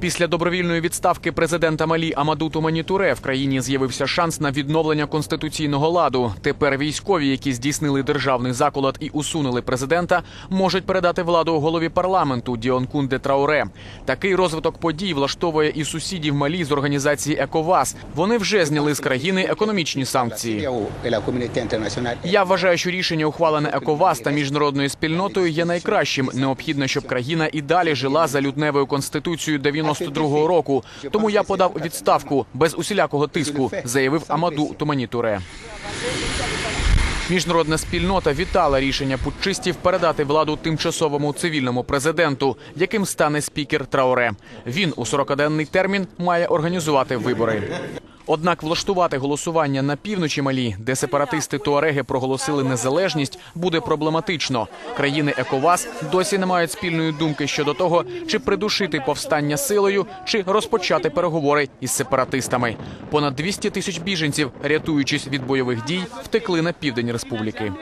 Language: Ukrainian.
Після добровільної відставки президента Малі Амаду Туманітуре в країні з'явився шанс на відновлення конституційного ладу. Тепер військові, які здійснили державний заколот і усунули президента, можуть передати владу голові парламенту Діонкунде Трауре. Такий розвиток подій влаштовує і сусідів Малі з організації ЕКОВАС. Вони вже зняли з країни економічні санкції. Я вважаю, що рішення ухвалене ЕКОВАС та міжнародною спільнотою є найкращим. Необхідно, щоб країна і далі жила за лютневою конституцією 92-го року. Тому я подав відставку без усілякого тиску, заявив Амаду Туманітуре. Міжнародна спільнота вітала рішення путчистів передати владу тимчасовому цивільному президенту, яким стане спікер Трауре. Він у 40-денний термін має організувати вибори. Однак влаштувати голосування на півночі Малі, де сепаратисти Туареги проголосили незалежність, буде проблематично. Країни ЕКОВАС досі не мають спільної думки щодо того, чи придушити повстання силою, чи розпочати переговори із сепаратистами. Понад 200 тисяч біженців, рятуючись від бойових дій, втекли на південь республіки.